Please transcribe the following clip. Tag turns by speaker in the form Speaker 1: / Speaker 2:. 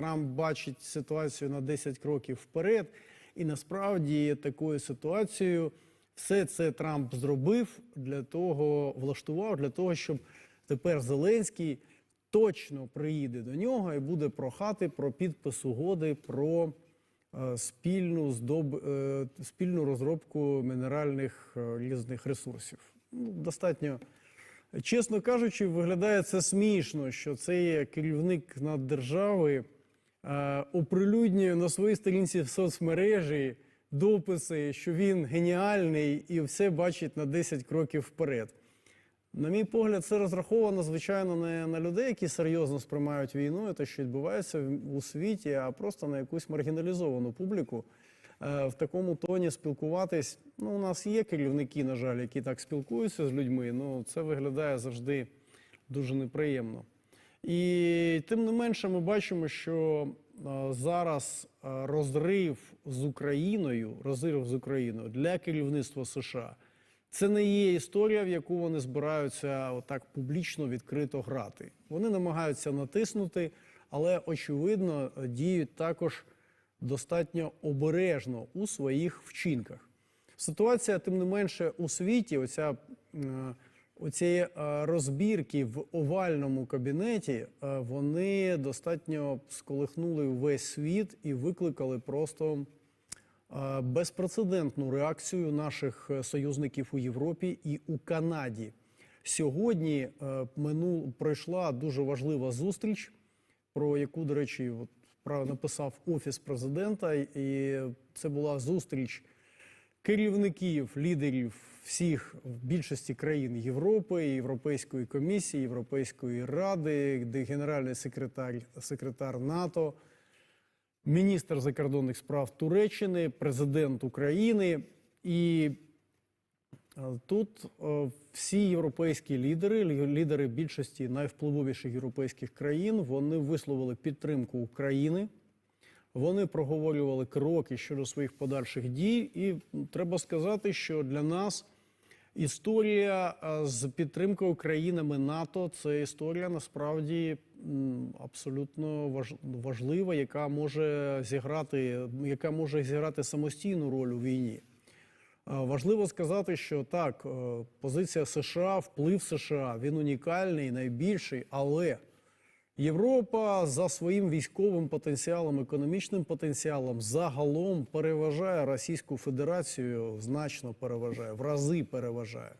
Speaker 1: Трамп бачить ситуацію на 10 кроків вперед, і насправді такою ситуацією все це Трамп зробив для того, влаштував для того, щоб тепер Зеленський точно приїде до нього і буде прохати про підпис угоди про е, спільну здоб, е, спільну розробку мінеральних е, різних ресурсів. Ну, достатньо. Чесно кажучи, виглядає це смішно, що цей керівник наддержави е, оприлюднює на своїй сторінці в соцмережі дописи, що він геніальний і все бачить на 10 кроків вперед. На мій погляд, це розраховано, звичайно, не на людей, які серйозно сприймають війну, і те, що відбувається у світі, а просто на якусь маргіналізовану публіку. Е, В такому тоні спілкуватись. Ну, у нас є керівники, на жаль, які так спілкуються з людьми. Ну, це виглядає завжди дуже неприємно. І тим не менше, ми бачимо, що е, зараз е, розрив з Україною, розрив з Україною для керівництва США. Це не є історія, в яку вони збираються отак публічно відкрито грати. Вони намагаються натиснути, але очевидно діють також достатньо обережно у своїх вчинках. Ситуація, тим не менше, у світі, оця, е, оці е, розбірки в овальному кабінеті, е, вони достатньо сколихнули увесь світ і викликали просто е, безпрецедентну реакцію наших союзників у Європі і у Канаді. Сьогодні минул, пройшла дуже важлива зустріч, про яку, до речі, от, написав Офіс президента, і це була зустріч керівників, лідерів всіх в більшості країн Європи, Європейської комісії, Європейської ради, де генеральний секретар, секретар НАТО, міністр закордонних справ Туреччини, президент України. І е, тут е, всі європейські лідери, лідери більшості найвпливовіших європейських країн, вони висловили підтримку України. Вони проговорювали кроки щодо своїх подальших дій, і треба сказати, що для нас історія е, з підтримкою країнами НАТО це історія насправді абсолютно важлива, яка може зіграти, яка може зіграти самостійну роль у війні. Е, Важливо сказати, що так, е, позиція США, вплив США, він унікальний, найбільший, але Європа за своїм військовим потенціалом, економічним потенціалом загалом переважає Російську Федерацію, значно переважає, в рази переважає.